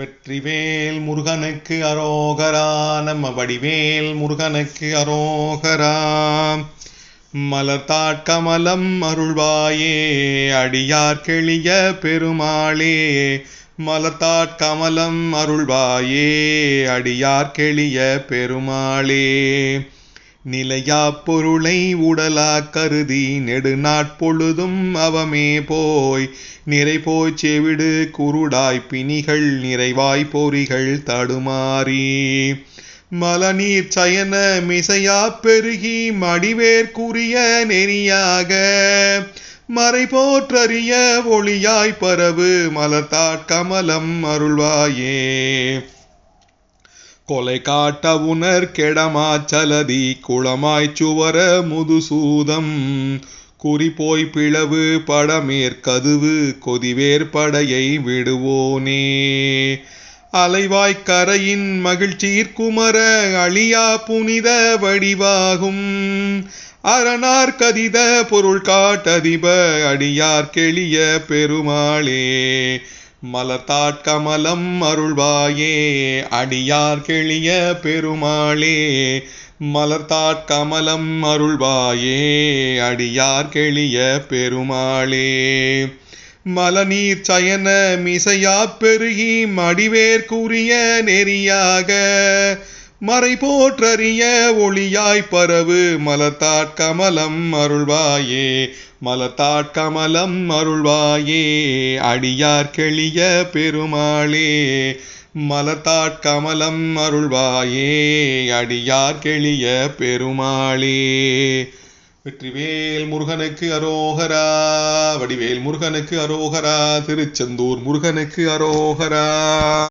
வெற்றிவேல் முருகனுக்கு அரோகரா. நம்ம வடிவேல் முருகனுக்கு அரோகரா. மலர்த்தாட்கமலம் அருள்வாயே. அடியார் கெளிய பெருமாளே. மலர்த்தாட்கமலம் அருள்வாயே. அடியார் கெளிய பெருமாளே. நிலையா பொருளை உடலா கருதி நெடுநாட்பொழுதும் அவமே போய். நிறை போய் செவிடு குருடாய் பிணிகள் நிறைவாய் பொறிகள் தடுமாறி. மலநீர் சயன மிசையா பெருகி மடிவேற்குரிய நெறியாக. மறை போற்றறிய ஒளியாய் பரவு மலர்த்தாட் கமலம் அருள்வாயே. கொலை காட்ட உணர் கெடமாச்சலதி குளமாய்ச் சுவர முதுசூதம். குறிப்போய் பிளவு படமேற்கதுவு கொதிவேற்படையை விடுவோனே. அலைவாய்க் கரையின் குமர அழியா புனித வடிவாகும். அரணார் கதித பொருள் காட்டதிப அடியார் கெளிய பெருமாளே. மலர்த்தாட்கமலம் அருள்வாயே அடியார் கெளிய பெருமாளே. மலர்த்தாட்கமலம் அருள்வாயே அடியார் கெளிய பெருமாளே. மலநீர் சயன மிசையா பெருகி மடிவேற்குரிய நெறியாக. மறை போற்றறிய ஒளியாய் பரவு மலத்தாட்கமலம் அருள்வாயே. மலத்தாட்கமலம் அருள்வாயே. அடியார் கெளிய பெருமாளே. மலத்தாட்கமலம் அருள்வாயே. அடியார் கெளிய பெருமாளே. வெற்றிவேல் முருகனுக்கு அரோகரா. வடிவேல் முருகனுக்கு அரோகரா. திருச்செந்தூர் முருகனுக்கு அரோகரா.